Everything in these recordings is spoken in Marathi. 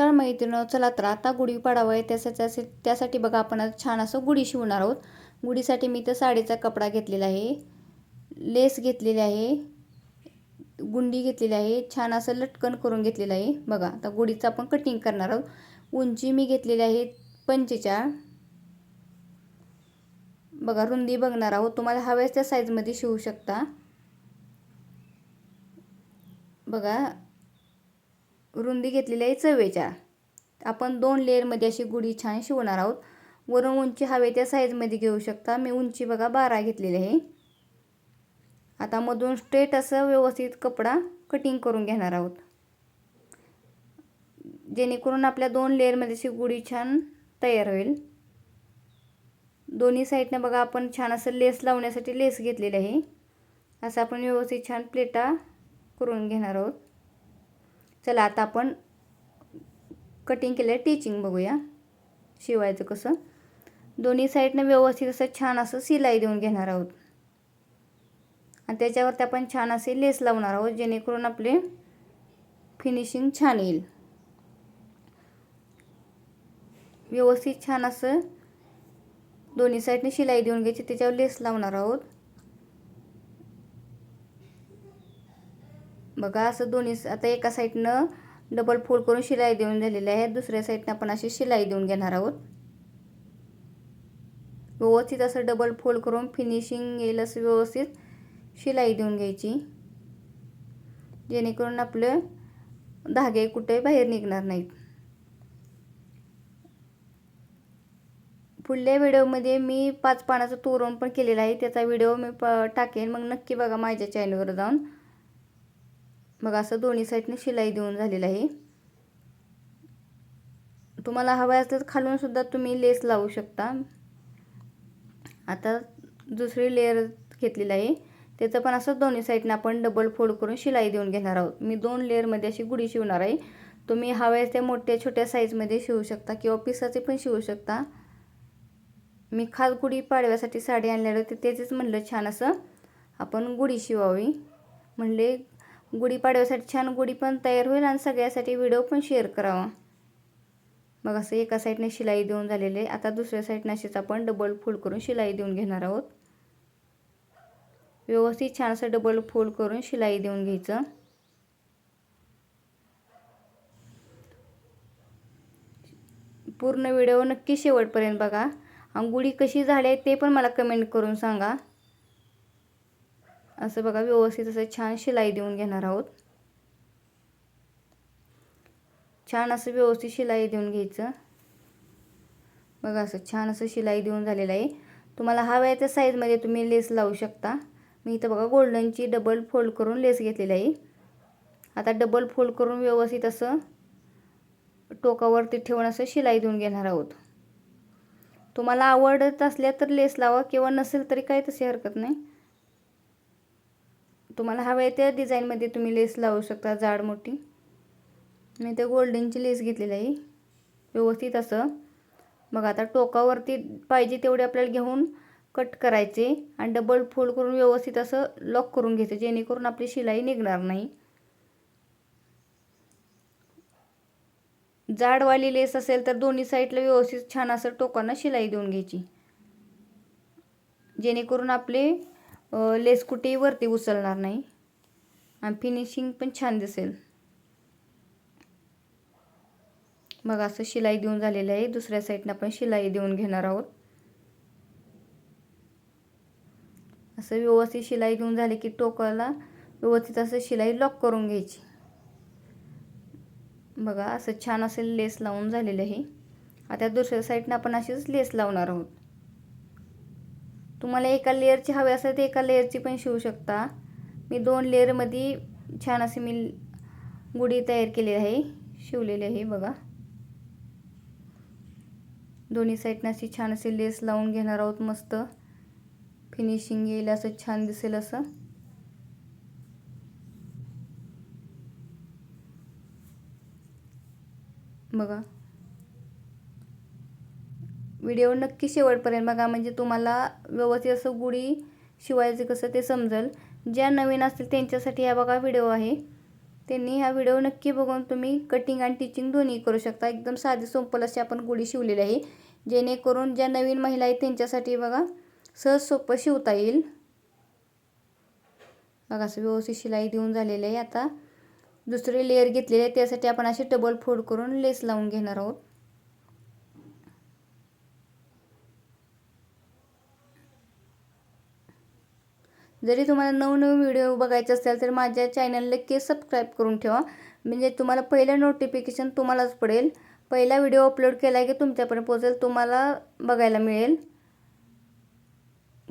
नमस्कार मैत्रिणी चला तर आता गुढी पाडावं आहे. त्यासाठी त्यासाठी बघा आपण छान असं गुढी शिवणार आहोत. गुढीसाठी मी तर साडीचा कपडा घेतलेला आहे. लेस घेतलेली आहे. गुंडी घेतलेली आहे. छान असं लटकन करून घेतलेलं आहे. बघा आता गुढीचं आपण कटिंग करणार आहोत. उंची मी घेतलेली आहे पंचेचाळ बघा रुंदी बघणार आहोत. तुम्हाला हव्यास त्या साईजमध्ये शिवू शकता. बघा रुंदी घेतलेली आहे चव्वेचाळ आपण दोन लेअरमध्ये अशी गुढी छान शिवणार आहोत. वरून उंची हवे त्या साईजमध्ये घेऊ शकता. मी उंची बघा बारा घेतलेली आहे. आता मधून स्ट्रेट असं व्यवस्थित कपडा कटिंग करून घेणार आहोत. जेणेकरून आपल्या दोन लेअरमध्ये अशी गुढी छान तयार होईल. दोन्ही साईडनं बघा आपण छान असं लेस लावण्यासाठी लेस घेतलेली आहे. असं आपण व्यवस्थित छान प्लेटा करून घेणार आहोत. चला आता आपण कटिंग केलं टीचिंग बघूया. शिवायचं कसं. दोन्ही साईडनं व्यवस्थित असं छान असं सिलाई देऊन घेणार आहोत. आणि त्याच्यावरती आपण छान असे लेस लावणार आहोत जेणेकरून आपले फिनिशिंग छान येईल. व्यवस्थित छान असं दोन्ही साईडने शिलाई देऊन घ्यायची त्याच्यावर लेस लावणार आहोत. बघा असं दोन्ही आता एका साईडनं डबल फोल्ड करून शिलाई देऊन झालेली आहे. दुसऱ्या साईडनं आपण अशी शिलाई देऊन घेणार आहोत. व्यवस्थित असं डबल फोल्ड करून फिनिशिंग येईल असं व्यवस्थित शिलाई देऊन घ्यायची. जेणेकरून आपलं धागे कुठे बाहेर निघणार नाहीत. पुढल्या व्हिडिओमध्ये मी पाच पानाचं तोरण पण केलेलं आहे. त्याचा व्हिडिओ मी प टाकेन. मग नक्की बघा माझ्या चॅनलवर जाऊन. मग असं दोन्ही साईडने शिलाई देऊन झालेलं आहे. तुम्हाला हवा असेल तर खालून सुद्धा तुम्ही लेस लावू शकता. आता दुसरी लेअर घेतलेलं आहे. त्याचं पण असं दोन्ही साईडनं आपण डबल फोल्ड करून शिलाई देऊन घेणार आहोत. मी दोन लेअरमध्ये अशी गुढी शिवणार आहे. तुम्ही हव्या त्या मोठ्या छोट्या साईजमध्ये शिवू शकता किंवा पिसाचे पण शिवू शकता. मी खास गुढी पाडव्यासाठी साडी आणलेलं होती त्याचेच म्हणलं छान असं आपण गुढी शिवावी. म्हणले गुढी पाडव्यासाठी छान गुढी पण तयार होईल आणि सगळ्यासाठी व्हिडिओ पण शेअर करावा. मग असं एका साईडने शिलाई देऊन झालेले आता दुसऱ्या साईडने अशीच आपण डबल फोल्ड करून शिलाई देऊन घेणार आहोत. व्यवस्थित छान असं डबल फोल्ड करून शिलाई देऊन घ्यायचं. पूर्ण व्हिडिओ नक्की शेवटपर्यंत बघा. आणि गुढी कशी झाली आहे ते पण मला कमेंट करून सांगा. असं बघा व्यवस्थित असं छान शिलाई देऊन घेणार आहोत. छान असं व्यवस्थित शिलाई देऊन घ्यायचं. बघा असं छान असं शिलाई देऊन झालेलं आहे. तुम्हाला हव्या आहे त्या साईजमध्ये तुम्ही लेस लावू शकता. मी इथं बघा गोल्डनची डबल फोल्ड करून लेस घेतलेली आहे. आता डबल फोल्ड करून व्यवस्थित असं टोकावरती ठेवून असं शिलाई देऊन घेणार आहोत. तुम्हाला आवडत असल्या तर लेस लावा किंवा नसेल तरी काही तशी हरकत नाही. तुम्हाला हवं आहे त्या डिझाईनमध्ये तुम्ही लेस लावू शकता जाड मोठी. मी ते गोल्डनची लेस घेतलेली आहे. व्यवस्थित असं. मग आता टोकावरती पाहिजे तेवढे आपल्याला घेऊन कट करायचे आणि डबल फोल्ड करून व्यवस्थित असं लॉक करून घ्यायचं जेणेकरून आपली शिलाई निघणार नाही. जाडवाली लेस असेल तर दोन्ही साईडला व्यवस्थित छान असं टोकांना शिलाई देऊन घ्यायची. जेणेकरून आपले लेस कुठेही वरती उचलणार नाही. आणि फिनिशिंग पण छान दिसेल. मग असं शिलाई देऊन झालेलं आहे. दुसऱ्या साईडनं आपण शिलाई देऊन घेणार आहोत. असं व्यवस्थित शिलाई देऊन झाले की टोकाला व्यवस्थित असं शिलाई लॉक करून घ्यायची. बघा असं छान असं लेस लावून झालेलं आहे. आता दुसऱ्या साईडनं आपण अशीच लेस लावणार आहोत. तुम्हाला एका लेअरची हवी असेल तर एका लेअरची पण शिवू शकता. मी दोन लेअरमध्ये छान असे मी गुढी तयार केली आहे. शिवलेली आहे बघा. दोन्ही साईडनं अशी छान असे लेस लावून घेणार आहोत मस्त. फिनिशिंग येईल असं छान दिसेल असं. बघा. व्हिडिओ नक्की शेवटपर्यंत बघा. म्हणजे तुम्हाला व्यवस्थित असं गुढी शिवायचं कसं ते समजेल. ज्या नवीन असतील त्यांच्यासाठी हा बघा व्हिडिओ आहे. त्यांनी हा व्हिडिओ नक्की बघून तुम्ही कटिंग आणि टिचिंग दोन्ही करू शकता. एकदम साधी सोपल अशी आपण गुढी शिवलेली आहे. जेणेकरून ज्या नवीन महिला आहेत त्यांच्यासाठी बघा सहज सोपं शिवता येईल. बघा असं व्यवस्थित शिलाई देऊन झालेली आहे. आता दुसरे लेअर घेतलेले आहे. त्यासाठी आपण असे डबल फोल्ड करून लेस लावून घेणार आहोत. जरी तुम्हाला नवनवीन व्हिडिओ बघायचे असेल तर माझ्या चॅनलला नक्की सबस्क्राईब करून ठेवा. म्हणजे तुम्हाला पहिलं नोटिफिकेशन तुम्हालाच पडेल. पहिला व्हिडिओ अपलोड केला की तुमच्यापर्यंत पोहोचेल तुम्हाला बघायला मिळेल.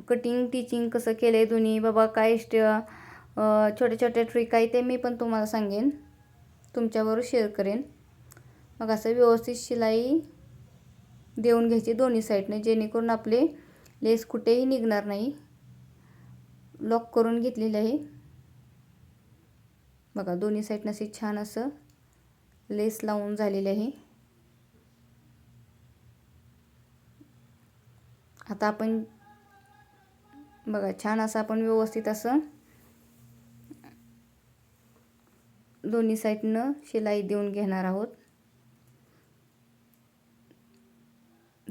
कटिंग टीचिंग कसं केलं आहे दोन्ही बाबा काय स्ट छोटे छोटे ट्रिक आहे ते मी पण तुम्हाला सांगेन. तुमच्याबरोबर शेअर करेन. मग असं व्यवस्थित शिलाई देऊन घ्यायची दोन्ही साईडने जेणेकरून आपले लेस कुठेही निघणार नाही. लॉक करून घेतलेलं आहे. बघा दोन्ही साईडनं असे छान असं लेस लावून झालेलं आहे. आता आपण बघा छान असं आपण व्यवस्थित असं दोन्ही साईडनं शिलाई देऊन घेणार आहोत.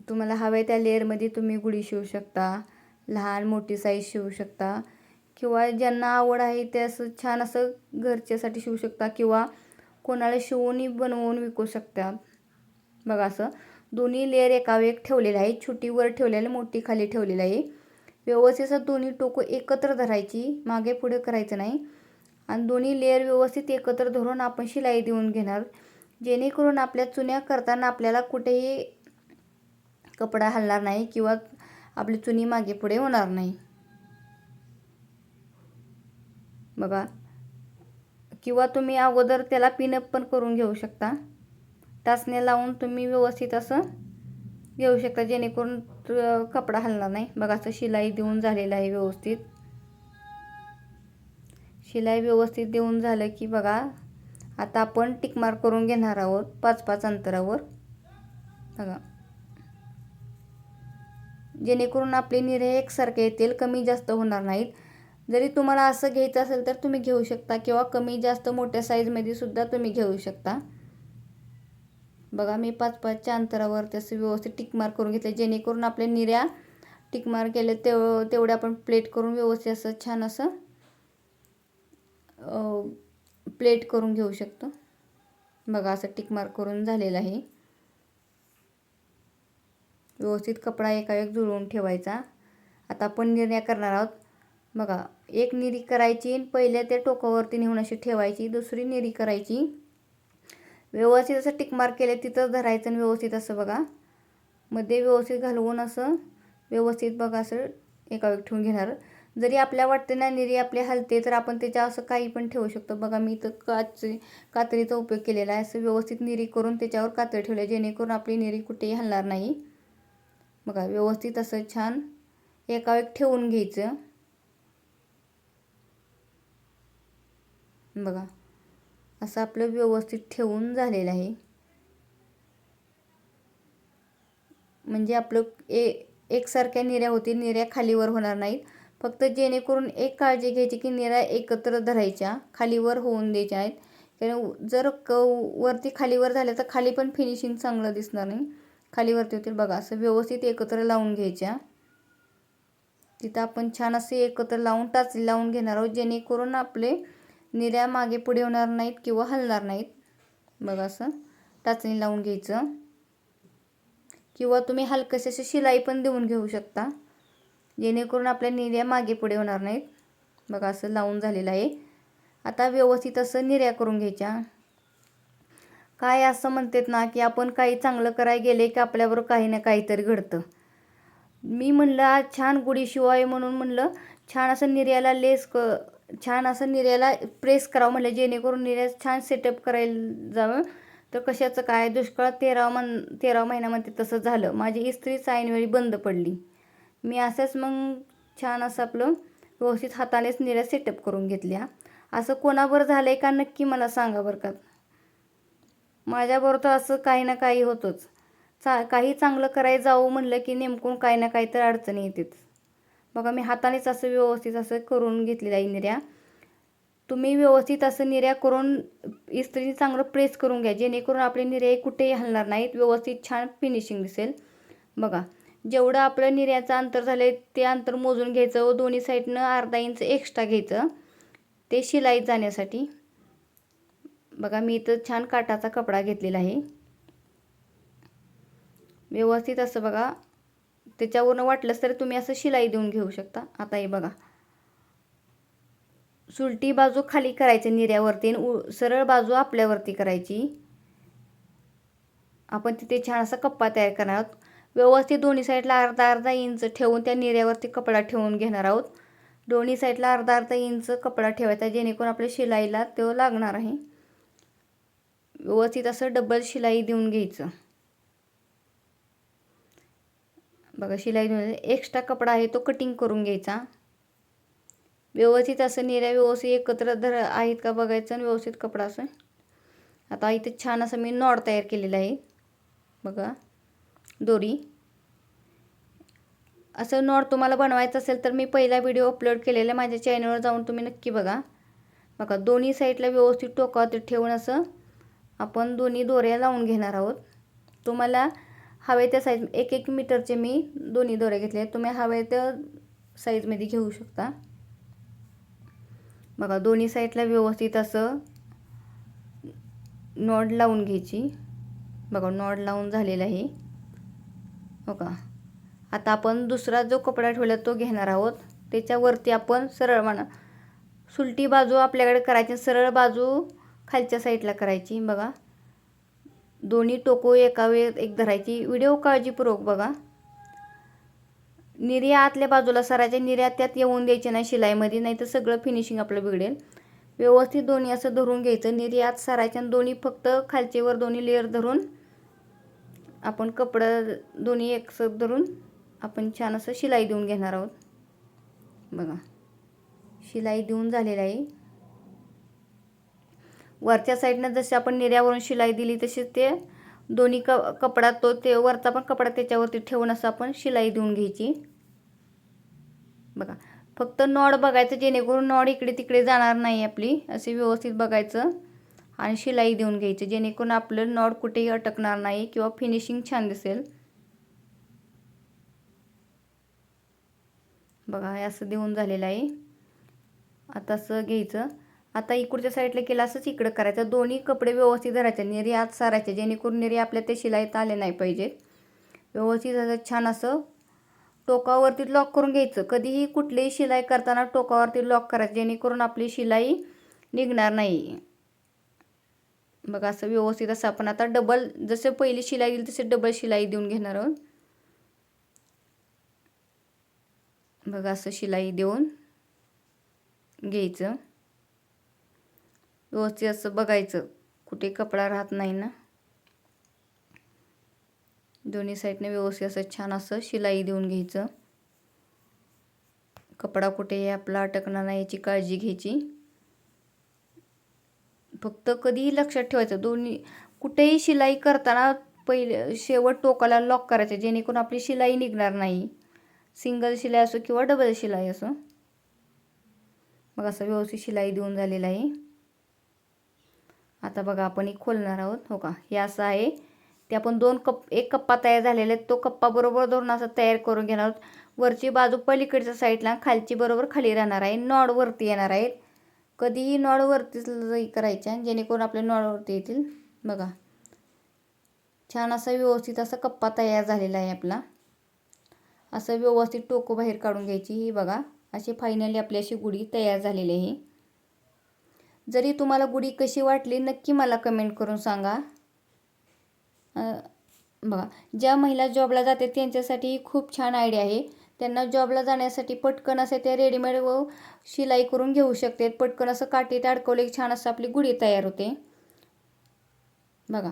तुम्हाला हव्या त्या लेअरमध्ये तुम्ही गुढी शिवू शकता लहान मोठी साईज शिवू शकता. किंवा ज्यांना आवड आहे ते असं छान असं घरच्यासाठी शिवू शकता किंवा कोणाला शिवूनही बनवून विकू शकता. बघा असं. दोन्ही लेअर एका एक ठेवलेलं आहे. छोटी वर ठेवलेलं मोठी खाली ठेवलेलं आहे. व्यवस्थित असं दोन्ही टोकं एकत्र धरायची. मागे पुढे करायचं नाही. आणि दोन्ही लेअर व्यवस्थित एकत्र धरून आपण शिलाई देऊन घेणार. जेणेकरून आपल्या चुन्या करताना आपल्याला कुठेही कपडा हलणार नाही किंवा आपली चुनी मागे पुढे होणार नाही. बघा. किंवा तुम्ही अगोदर त्याला पिनअप पण करून घेऊ शकता. टाचण्या लावून तुम्ही व्यवस्थित असं घेऊ शकता जेणेकरून कपडा हलणार नाही. बघा असं शिलाई देऊन झालेलं आहे व्यवस्थित. शिलाई व्यवस्थित देऊन झालं की बघा आता आपण टिकमार करून घेणार आहोत पाच पाच अंतरावर. बघा. जेणेकरून आपले निरे एकसारखे येतील कमी जास्त होणार नाहीत. जरी तुम्हाला असं घ्यायचं असेल तर तुम्ही घेऊ शकता किंवा कमी जास्त मोठ्या साईजमध्ये सुद्धा तुम्ही घेऊ शकता. बघा मी पाच पाचच्या अंतरावर तसं व्यवस्थित टिकमार करून घेतलं जेणेकरून आपल्या निऱ्या टिकमार केले तेव तेवढे आपण प्लेट करून व्यवस्थित असं छान असं प्लेट करून घेऊ शकतो. बघा असं टिकमार करून झालेलं आहे. व्यवस्थित कपडा एका एक जुळवून ठेवायचा. आता आपण निर्णय करणार आहोत. बघा एक निरी करायची पहिल्या त्या टोकावरती नेऊन अशी ठेवायची दुसरी निरी करायची. व्यवस्थित असं टिकमार केले तिथंच धरायचं आणि व्यवस्थित असं बघा. मध्ये व्यवस्थित घालवून असं व्यवस्थित बघा असं एका वेळ ठेवून घेणार. जरी आपल्या वाटते ना निरी आपली हलते तर आपण त्याच्या असं काही पण ठेवू शकतो. बघा मी इथं काच कातरीचा उपयोग केलेला आहे. असं व्यवस्थित निरी करून त्याच्यावर कात्री ठेवले जेणेकरून आपली निरी कुठेही हलणार नाही. बघा व्यवस्थित असं छान एका ठेवून घ्यायचं. बघा. असं आपलं व्यवस्थित ठेवून झालेलं आहे. म्हणजे आपलं ए एकसारख्या निऱ्या होतील निऱ्या खालीवर होणार नाहीत. फक्त जेणेकरून एक काळजी घ्यायची की निऱ्या एकत्र धरायच्या खालीवर होऊन द्यायच्या आहेत. कारण जर क वरती खालीवर झाल्या तर खाली पण फिनिशिंग चांगलं दिसणार नाही. खालीवरती होतील. बघा असं व्यवस्थित एकत्र लावून घ्यायच्या. तिथं आपण छान असे एकत्र लावून टाचली लावून घेणार आहोत जेणेकरून आपले निऱ्या मागे पुढे होणार नाहीत किंवा हलणार नाहीत. बघा असं. टाचणी लावून घ्यायचं. किंवा तुम्ही हलकसे असे शिलाई पण देऊन घेऊ शकता. जेणेकरून आपल्या निर्या मागे पुढे होणार नाहीत. बघा असं लावून झालेलं आहे. आता व्यवस्थित असं निर्या करून घ्यायच्या. काय असं म्हणतात ना की आपण काही चांगलं करायला गेले की आपल्याबरोबर काही ना काहीतरी घडतं. मी म्हणलं छान गुढी शिवाय म्हणून म्हणलं छान असं निर्याला लेस क छान असं निर्याला प्रेस करावं म्हणलं जेणेकरून निर्या छान सेटअप करायला जावं. तर कशाचं काय? दुष्काळ तेरावा मन तेरावा महिन्यामध्ये तसं झालं. माझी इस्त्रीच ऐनवेळी बंद पडली. मी असंच मग छान असं आपलं व्यवस्थित हातानेच निर्या सेटअप करून घेतल्या. असं कोणावर झालं आहे का नक्की मला सांगा बरं का? माझ्याबरोबर तर असं काही ना काही होतंच. चा काही चांगलं करायला जावं म्हणलं की नेमकून काही ना काही तर अडचणी येतेच. बघा मी हातानेच असं व्यवस्थित असं करून घेतलेलं आहे निर्या तुम्ही व्यवस्थित असं निर्या करून इस्त्री चांगलं प्रेस करून घ्या जेणेकरून आपले निर्या कुठेही हलणार नाहीत. व्यवस्थित छान फिनिशिंग दिसेल. बघा जेवढं आपलं निर्याचं अंतर झालं आहे ते अंतर मोजून घ्यायचं व दोन्ही साईडनं अर्धा इंच एक्स्ट्रा घ्यायचं. ते शिलाई जाण्यासाठी. बघा मी इथं छान काटाचा कपडा घेतलेला आहे. व्यवस्थित असं बघा त्याच्यावरनं वाटलंच तर तुम्ही असं शिलाई देऊन घेऊ शकता. आता हे बघा. सुलटी बाजू खाली करायची निर्यावरती आणि उ सरळ बाजू आपल्यावरती करायची. आपण तिथे छान असा कप्पा तयार करणार आहोत. व्यवस्थित दोन्ही साईडला अर्धा अर्धा इंच ठेवून त्या निर्यावरती कपडा ठेवून घेणार आहोत. दोन्ही साईडला अर्धा अर्धा इंच कपडा ठेवायचा जेणेकरून आपल्या शिलाईला तो लागणार आहे. व्यवस्थित असं डबल शिलाई देऊन घ्यायचं. बघा शिलाई एक्स्ट्रा कपडा आहे तो कटिंग करून घ्यायचा. व्यवस्थित असं निऱ्या व्यवस्थित एकत्र धर आहेत का बघायचं आणि व्यवस्थित कपडा असं आता इथे छान असं मी नॉड तयार केलेला आहे. बघा दोरी. असं नॉड तुम्हाला बनवायचं असेल तर मी पहिला व्हिडिओ अपलोड केलेला आहे. माझ्या चॅनलवर जाऊन तुम्ही नक्की बघा. बघा दोन्ही साईडला व्यवस्थित टोकावत ठेवून असं आपण दोन्ही दोऱ्या लावून घेणार आहोत. तुम्हाला हवे त्या साईज एक एक मीटरचे मी दोन्ही दोऱ्या घेतले. आहेत तुम्ही हवे त्या साईजमध्ये घेऊ शकता. बघा दोन्ही साईडला व्यवस्थित असं नॉड लावून घ्यायची. बघा नॉड लावून झालेला आहे. हो का आता आपण दुसरा जो कपडा ठेवला तो घेणार आहोत. त्याच्यावरती आपण सरळ म्हणा सुलटी बाजू आपल्याकडे करायची सरळ बाजू खालच्या साईडला करायची. बघा दोन्ही टोको एका वेळ एक धरायची. व्हिडिओ काळजीपूर्वक बघा. निर्या आतल्या बाजूला सरायच्या निर्या त्यात येऊन द्यायचे नाही शिलाईमध्ये नाही तर सगळं फिनिशिंग आपलं बिघडेल. व्यवस्थित दोन्ही असं धरून घ्यायचं. निर्यात सरायच्या आणि दोन्ही फक्त खालचेवर दोन्ही लेअर धरून आपण कपडं दोन्ही एक धरून आपण छान असं शिलाई देऊन घेणार आहोत. बघा. शिलाई देऊन झालेलं आहे. वरच्या साईडनं जशी आपण निर्यावरून शिलाई दिली तशी ते दोन्ही क कपडा तो ते वरचा पण कपडा त्याच्यावरती ठेवून असं आपण शिलाई देऊन घ्यायची. बघा फक्त नॉड बघायचं जेणेकरून नॉड इकडे तिकडे जाणार नाही आपली असे व्यवस्थित बघायचं आणि शिलाई देऊन घ्यायची जेणेकरून आपलं नॉड कुठेही अटकणार नाही किंवा फिनिशिंग छान दिसेल. बघा हे असं देऊन झालेलं आहे. आता असं घ्यायचं. आता इकडच्या साईडला केलं असंच इकडं करायचं. दोन्ही कपडे व्यवस्थित धरायचे निरी आत सारायचे जेणेकरून निरी आपल्या ते शिलाईत आले नाही पाहिजेत व्यवस्थित असं छान असं टोकावरती लॉक करून घ्यायचं. कधीही कुठलीही शिलाई करताना टोकावरती लॉक करायचं जेणेकरून आपली शिलाई निघणार नाही. बघा असं व्यवस्थित असं आपण आता डबल जसं पहिली शिलाई दिली तसे डबल शिलाई देऊन घेणार आहोत. बघा असं शिलाई देऊन घ्यायचं. व्यवस्थित असं बघायचं. कुठे कपडा राहत नाही ना. दोन्ही साईडने व्यवस्थित असं छान असं शिलाई देऊन घ्यायचं. कपडा कुठेही आपला अटकणार नाही याची काळजी घ्यायची. फक्त कधीही लक्षात ठेवायचं. दोन्ही कुठेही शिलाई करताना पहिले शेवट टोकाला लॉक करायचं. जेणेकरून आपली शिलाई निघणार नाही. सिंगल शिलाई असो किंवा डबल शिलाई असो. मग असं व्यवस्थित शिलाई देऊन झालेलं आहे. आता बघा आपण ही खोलणार आहोत हो का? हे असं आहे. ते आपण दोन कप एक कप्पा तयार झालेला आहे. तो कप्पा बरोबर धरून असं तयार करून घेणार आहोत. वरची बाजू पलीकडच्या साईडला खालची बरोबर खाली राहणार आहे. नॉड वरती येणार आहेत. कधीही नॉडवरती करायच्या जेणेकरून आपल्या नॉडवरती येतील. बघा. छान असा व्यवस्थित असा कप्पा तयार झालेला आहे आपला. असं व्यवस्थित टोकं बाहेर काढून घ्यायची ही बघा. अशी फायनली आपली अशी गुढी तयार झालेली आहे. जरी तुम्हाला गुढी कशी वाटली नक्की मला कमेंट करून सांगा. बघा ज्या महिला जॉबला जाते त्यांच्यासाठी खूप छान आयडिया आहे. त्यांना जॉबला जाण्यासाठी पटकन असे ते रेडीमेड व शिलाई करून घेऊ शकतात पटकन असं काठीत अडकवले छान असं आपली गुढी तयार होते. बघा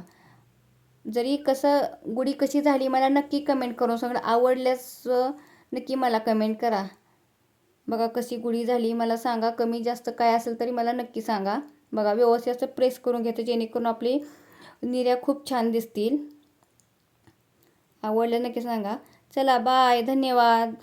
जरी कसं गुढी कशी झाली मला नक्की कमेंट करून सांगा. आवडल्यास नक्की मला कमेंट करा. बघा कशी गुढी झाली मला सांगा कमी जास्त काय असेल तरी मला नक्की सांगा. बघा व्यवस्थित असं प्रेस करून घेतो जेणेकरून आपली निर्या खूप छान दिसतील. आवडलं नक्की सांगा. चला बाय धन्यवाद.